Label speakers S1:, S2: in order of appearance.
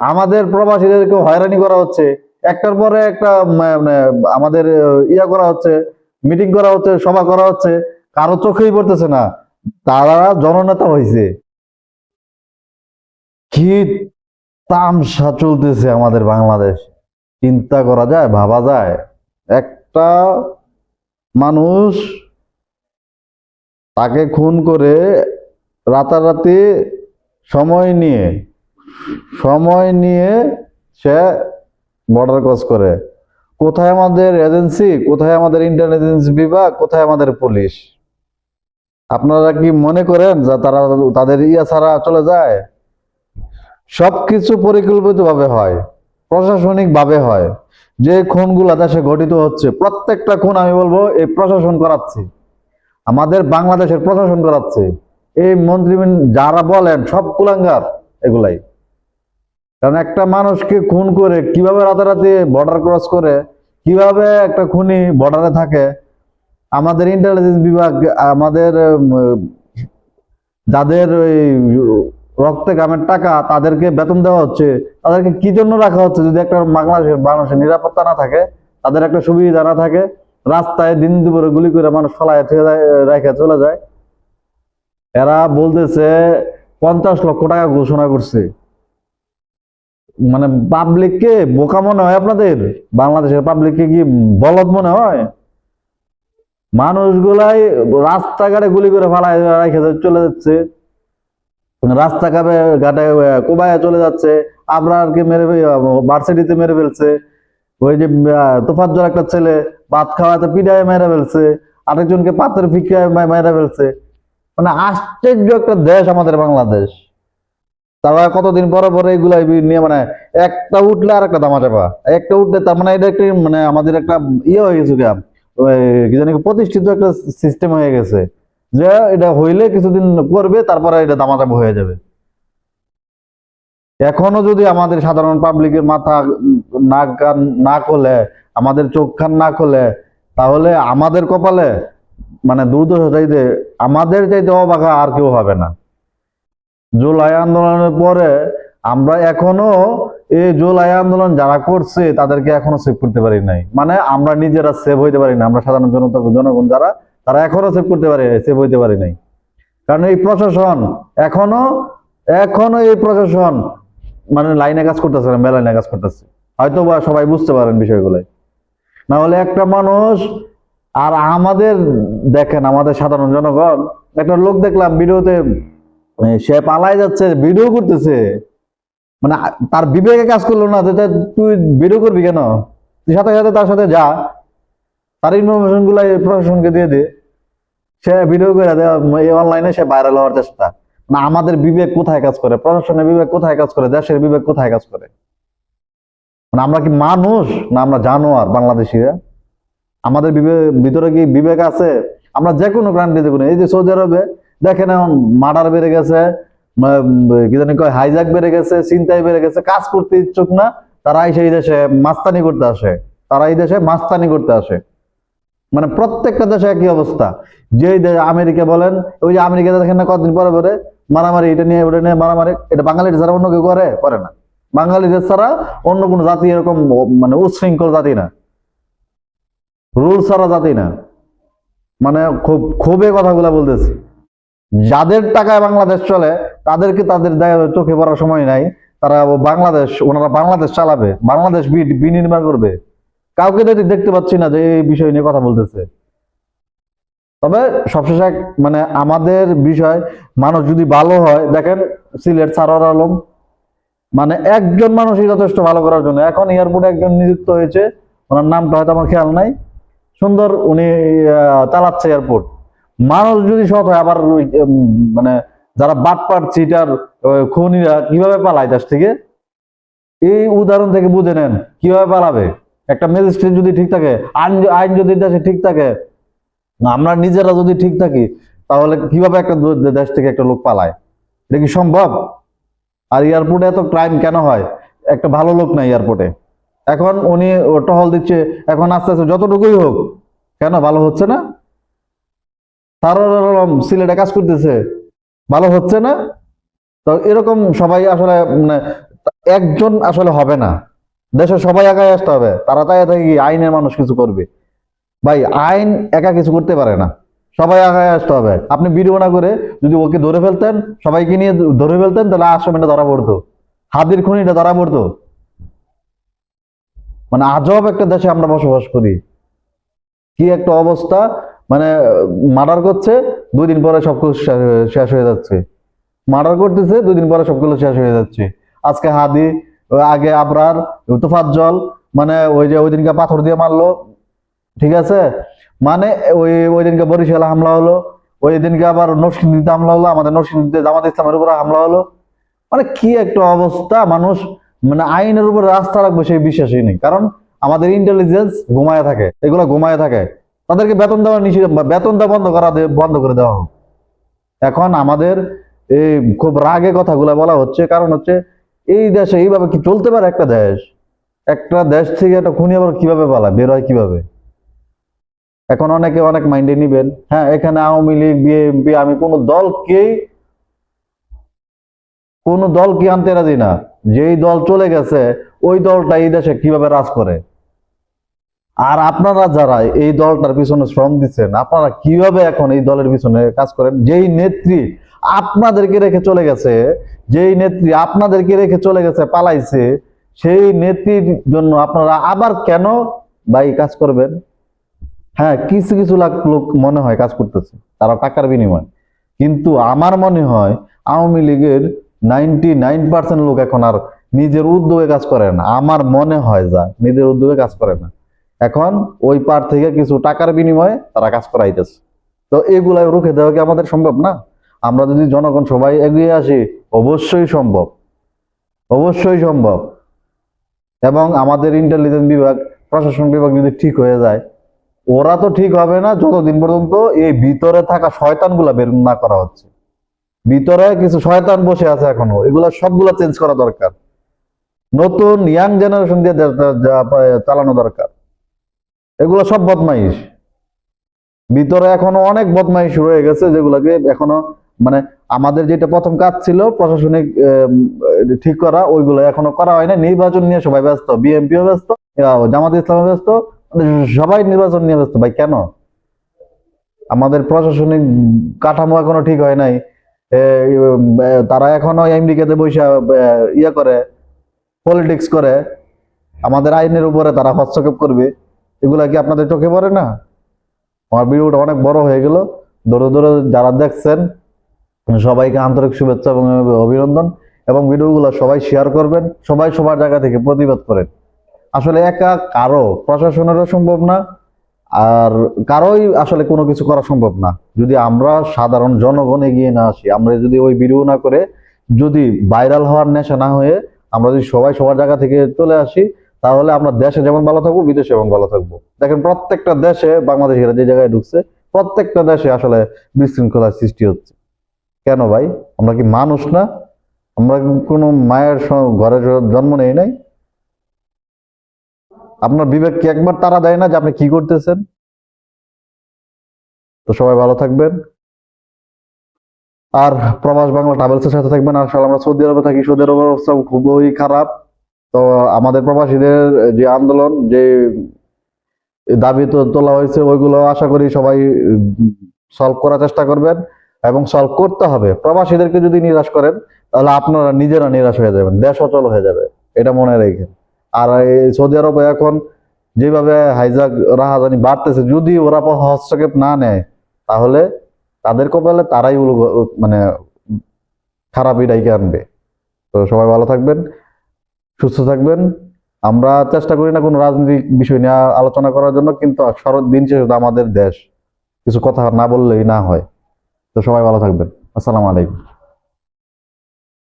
S1: আমাদের প্রবাসীদেরকে হয়রানি করা হচ্ছে। একটার পরে একটা মানে আমাদের ইয়া করা হচ্ছে মিটিং করা হচ্ছে, সভা করা হচ্ছে, কারও চোখেই পড়তেছে না। তারা জননেতা হয়েছে কি তামসা চলতেছে আমাদের বাংলাদেশ। চিন্তা করা যায়, ভাবা যায়। একটা মানুষ তাকে খুন করে রাতারাতি সময় নিয়ে সময় নিয়ে সে বর্ডার ক্রস করে। কোথায় আমাদের এজেন্সি কোথায় আমাদের ইন্টেলিজেন্স বিভাগ, কোথায় আমাদের পুলিশ আপনারা কি মনে করেন যে তারা তাদের ইয়া ছাড়া চলে যায়? সবকিছু পরিকল্পিতভাবে হয় প্রশাসনিক ভাবে হয়। যে খুনগুলা দেশে ঘটিত হচ্ছে, প্রত্যেকটা খুন আমি বলব এই প্রশাসন করাচ্ছে। আমাদের বাংলাদেশের প্রশাসন করাচ্ছে। এই মন্ত্রী যারা বলেন, সব কুলাঙ্গার এগুলাই। কারণ একটা মানুষকে খুন করে কীভাবে রাতারাতি বর্ডার ক্রস করে, কীভাবে একটা খুনি বর্ডারে থাকে, আমাদের ইন্টেলিজেন্স বিভাগ, আমাদের যাদের ওই রক্তে গ্রামের টাকা তাদেরকে বেতন দেওয়া হচ্ছে, তাদেরকে কি জন্য রাখা হচ্ছে যদি একটা বাংলাদেশের মানুষের নিরাপত্তা না থাকে, তাদের একটা সুবিধা না থাকে, রাস্তায় দিন দুপুরে গুলি করে মানুষ ফলায় রেখে চলে যায়। এরা বলতেছে পঞ্চাশ লক্ষ টাকা ঘোষণা করছে। মানে পাবলিককে বোকা মনে হয় আপনাদের? বাংলাদেশের পাবলিককে কি বলদ মনে হয়? মানুষগুলাই রাস্তাঘাটে গুলি করে ফালায় রেখে চলে যাচ্ছে। রাস্তাঘাটে ঘাটে কোবায় চলে যাচ্ছে। আবরারকে মেরে ভার্সিটিতে মেরে ফেলছে। ওই যে আহ, তোফাজ্জল একটা ছেলে ভাত খাওয়াতে পিঠায় মেরে ফেলছে। আরেকজনকে পাত্রের ফিকায় মেরে ফেলছে। মানে আশ্চর্য একটা দেশ আমাদের বাংলাদেশ। তারা কতদিন পরে পরে এগুলা নিয়ে মানে একটা উঠলে আর একটা দামা চাপা। একটা উঠলে তার মানে এটা একটা মানে আমাদের একটা ইয়ে হয়ে গেছে কি জানি প্রতিষ্ঠিত একটা সিস্টেম হয়ে গেছে। যে এটা হইলে কিছুদিন করবে, তারপরে এটা দামাদামি হয়ে যাবে। এখনও যদি আমাদের সাধারণ পাবলিকের মাথা নাক কান না খোলে, আমাদের চোখ কান না খোলে, তাহলে আমাদের কপালে মানে দুর্দশা চাইতে আমাদের চাইতে অবাকা আর কেউ হবে না। জুলাই আন্দোলনের পরে আমরা এখনও এই জুলাই আন্দোলন যারা করছে, তাদেরকে এখনও সেভ করতে পারি নাই। মানে আমরা নিজেরা সেভ হইতে পারি না। আমরা সাধারণ জনতা, জনগণ যারা, তারা এখনও সেভ করতে পারি সেভ হইতে পারি নাই। কারণ এই প্রশাসন এখনও এখনও এই প্রশাসন মানে লাইনে কাজ করতেছে না মেলাইনে কাজ করতেছে। হয়তো বা সবাই বুঝতে পারেন বিষয়গুলো। না হলে একটা মানুষ, আর আমাদের দেখেন, আমাদের সাধারণ জনগণ, একটা লোক দেখলাম, ভিডিওতে সে পালাই যাচ্ছে, ভিডিও করতেছে। মানে তার বিবেকে কাজ করল না তুই ভিডিও করবি কেন? তুই সাথে সাথে তার সাথে যা। তার ইনফরমেশনগুলো প্রশাসনকে দিয়ে দে। সে ভিডিও করে দেয় অনলাইনে সে ভাইরাল হওয়ার চেষ্টা। না, আমাদের বিবেক কোথায় কাজ করে? প্রশাসনের বিবেক কোথায় কাজ করে? দেশের বিবেক কোথায় কাজ করে? মানে আমরা কি মানুষ? না, আমরা জানোয়ার, বাংলাদেশিরা? আমাদের বিবেক ভিতরে কি বিবেক আছে? আমরা যে কোনো কান্ট্রিতে কোনো এই যে সৌদি আরবে দেখেন এখন মার্ডার বেড়ে গেছে কি জানি কয় হাইজাক বেড়ে গেছে চিন্তায় বেড়ে গেছে, কাজ করতে ইচ্ছুক না, তারা সেই দেশে মাস্তানি করতে আসে, তারা এই দেশে মাস্তানি করতে আসে। মানে প্রত্যেকটা দেশে একই অবস্থা। যেই আমেরিকা বলেন, ওই যে আমেরিকাতে দেখেন না কতদিন পরে পরে মারামারি, এটা নিয়ে, ওটা নিয়ে মারামারি, এটা বাঙালির ছাড়া অন্য কেউ করে? করে না। বাঙালিদের ছাড়া অন্য কোনো জাতি এরকম মানে উচ্ছৃঙ্খল জাতি না। রুল ছাড়া জাতি না। মানে খুব ক্ষোভে কথাগুলা বলতেছি। যাদের টাকায় বাংলাদেশ চলে, তাদেরকে তাদের চোখে পড়ার সময় নাই। তারা বাংলাদেশ, ওনারা বাংলাদেশ চালাবে, বাংলাদেশ বিনির্মাণ করবে। কাউকে দেখতে পাচ্ছি না যে এই বিষয় নিয়ে কথা বলতেছে। তবে সবশেষে মানে আমাদের বিষয়, মানুষ যদি ভালো হয়, দেখেন সিলেট সারোয়ার আলম মানে একজন মানুষই যথেষ্ট ভালো করার জন্য। এখন এয়ারপোর্টে একজন নিযুক্ত হয়েছে, ওনার নামটা হয়তো আমার খেয়াল নাই। সুন্দর উনি চালাচ্ছে এয়ারপোর্ট। মানুষ যদি সৎ হয় আবার মানে যারা বাটপাট, চিটার খুনিরা কীভাবে পালায় দেশ থেকে? এই উদাহরণ থেকে বুঝে নেন, কীভাবে পালাবে? একটা ম্যাজিস্ট্রেট যদি ঠিক থাকে, আইন আইন যদি দেশে ঠিক থাকে আমরা নিজেরা যদি ঠিক থাকি, তাহলে কীভাবে একটা দেশ থেকে একটা লোক পালায়? এটা কি সম্ভব? আর এয়ারপোর্টে এত ক্রাইম কেন হয়? একটা ভালো লোক নাই এয়ারপোর্টে। এখন উনি টহল দিচ্ছে, এখন আস্তে আস্তে যতটুকুই হোক, কেন ভালো হচ্ছে না? সারোয়ার আলম সিলেটে কাজ করতেছে। ভালো হচ্ছে না? তো এরকম সবাই আসলে মানে একজন আসলে হবে না। দেশে সবাই একাই আসতে হবে। তারা তাই কি আইনের মানুষ কিছু করবে? ভাই, আইন একা কিছু করতে পারে না। সবাই একাই আসতে হবে। আপনি ভিডিও না করে যদি ওকে ধরে ফেলতেন, সবাইকে নিয়ে ধরে ফেলতেন, তাহলে আশ্রমটা ধরা পড়তো। হাতির খুনিটা ধরা পড়তো। মানে আজব একটা দেশে আমরা বসবাস করি। কি একটা অবস্থা? মানে মার্ডার করছে দুই দিন পরে সবকিছু শেষ- হয়ে যাচ্ছে। মার্ডার করতেছে দুই দিন পরে সবগুলো শেষ হয়ে যাচ্ছে। আজকে হাদি, আগে আবরার জল মানে ওই যে ওই দিনকে পাথর দিয়ে মারলো, ঠিক আছে? মানে ওই ওই দিনকে বরিশালে হামলা হলো ওই দিনকে আবার নরসিংদীতে হামলা হলো, আমাদের নরসিংদীতে জামাত ইসলামের উপরে হামলা হলো। মানে কি একটা অবস্থা, মানুষ মানে আইনের উপর রাস্তা রাখবে সেই বিশ্বাসই নেই। কারণ আমাদের ইন্টেলিজেন্স ঘুমায় থাকে, এগুলো ঘুমায় থাকে। তাদেরকে বেতন দেওয়া নিষেধ বা বেতন দেওয়া বন্ধ করা বন্ধ করে দেওয়া হোক। এখন আমাদের এই খুব রাগে কথাগুলো বলা হচ্ছে, কারণ হচ্ছে এই দেশে এইভাবে কি চলতে পারে একটা দেশ? একটা দেশ থেকে একটা খুনি আবার কীভাবে পালায়, বের হয় কীভাবে? এখন অনেকে অনেক মাইন্ডে নিবেন হ্যাঁ এখানে আওয়ামী লীগ, বিএনপি, আমি কোনো দলকেই, কোন দলকে আনতে রাজি না। যেই দল চলে গেছে, ওই দলটা এই দেশে কীভাবে রাজ করে? আর আপনারা যারা এই দলটার পিছনে শ্রম দিচ্ছেন, আপনারা কীভাবে এখন এই দলের পিছনে কাজ করেন? যেই নেত্রী আপনাদেরকে রেখে চলে গেছে, যেই নেত্রী আপনাদেরকে রেখে চলে গেছে, পালাইছে, সেই নেত্রীর জন্য আপনারা আবার কেন ভাই কাজ করবেন? হ্যাঁ কিছু কিছু লাখ লোক মনে হয় কাজ করতেছে, তারা টাকার বিনিময়। কিন্তু আমার মনে হয় আওয়ামী লীগের নাইনটি নাইন পার্সেন্ট লোক এখন আর নিজের উদ্যোগে কাজ করে না। আমার মনে হয় যা, নিজের উদ্যোগে কাজ করে না। এখন ওই পার থেকে কিছু টাকার বিনিময়ে তারা কাজ করাইতেছে তো এগুলাই রুখে দেওয়া কি আমাদের সম্ভব না আমরা যদি জনগণ সবাই এগিয়ে আসি অবশ্যই সম্ভব অবশ্যই সম্ভব এবং আমাদের ইন্টেলিজেন্স বিভাগ প্রশাসন বিভাগ যদি ঠিক হয়ে যায় ওরা তো ঠিক হবে না যতদিন পর্যন্ত এই ভিতরে থাকা শয়তানগুলা বের না করা হচ্ছে ভিতরে কিছু শয়তান বসে আছে এখনও এগুলা সবগুলা চেঞ্জ করা দরকার নতুন ইয়াং জেনারেশন দিয়ে চালানো দরকার এগুলো সব বদমাইশ। ভিতরে এখনও অনেক বদমাইশ রয়ে গেছে যেগুলোকে এখনও মানে আমাদের যেটা প্রথম কাজ ছিল প্রশাসনিক ঠিক করা, ওইগুলো এখনও করা হয় না নির্বাচন নিয়ে সবাই ব্যস্ত, বিএনপিও ব্যস্ত জামাত ইসলামও ব্যস্ত, সবাই নির্বাচন নিয়ে ব্যস্ত। ভাই, কেন? আমাদের প্রশাসনিক কাঠামো এখনও ঠিক হয় নাই। তারা এখনও আমেরিকাতে বৈশা ইয়ে করে, পলিটিক্স করে। আমাদের আইনের উপরে তারা হস্তক্ষেপ করবে। এগুলা কি আপনাদের চোখে পড়ে না? আমার ভিডিওটা অনেক বড় হয়ে গেল। ধরে ধরে যারা দেখছেন, সবাইকে আন্তরিক শুভেচ্ছা এবং অভিনন্দন। এবং ভিডিওগুলো সবাই শেয়ার করবেন, সবাই সবার জায়গা থেকে প্রতিবাদ করেন। আসলে একা কারও প্রশাসনেরও সম্ভব না, আর কারোই আসলে কোনো কিছু করা সম্ভব না। যদি আমরা সাধারণ জনগণ এগিয়ে না আসি, আমরা যদি ওই ভিডিও না করে যদি ভাইরাল হওয়ার নেশা না হয়ে আমরা যদি সবাই সবার জায়গা থেকে চলে আসি তাহলে আমরা দেশে যেমন ভালো থাকব বিদেশে যেমন ভালো থাকব। দেখেন, প্রত্যেকটা দেশে বাংলাদেশিরা যে জায়গায় ঢুকছে, প্রত্যেকটা দেশে আসলে বিশৃঙ্খলার সৃষ্টি হচ্ছে। কেন ভাই? আমরা কি মানুষ না? আমরা কোনো মায়ের ঘরে জন্ম নেই নাই? আপনার বিবেক কি একবার তারা দেয় না যে আপনি কি করতেছেন? তো সবাই ভালো থাকবেন। আর প্রবাস বাংলা ট্রাভেলসের সাথে থাকবেন। আর আমরা সৌদি আরবে থাকি। সৌদি আরবের অবস্থা খুবই খারাপ। তো আমাদের প্রবাসীদের যে আন্দোলন, যে দাবি তোলা হয়েছে, ওইগুলো আশা করি সবাই সলভ করার চেষ্টা করবেন এবং সলভ করতে হবে। প্রবাসীদেরকে যদি নিরাশ করেন, তাহলে আপনারা নিজেরা নিরাশ হয়ে যাবেন, দেশ অচল হয়ে যাবে, এটা মনে রেখেন আর এই সৌদি আরবে এখন যেভাবে হাইজাক রাহাজানি বাড়তেছে, যদি ওরা হস্তক্ষেপ না নেয়, তাহলে তাদের কপালে তারাই মানে খারাপই ডাইকে আনবে। তো সবাই ভালো থাকবেন। সুস্থ থাকবেন। আমরা চেষ্টা করি না কোনো রাজনৈতিক বিষয় নিয়ে আলোচনা করার জন্য, কিন্তু শরৎ দিন শেষ আমাদের দেশ, কিছু কথা না বললেই না হয়। তো সবাই ভালো থাকবেন। আসসালামু আলাইকুম।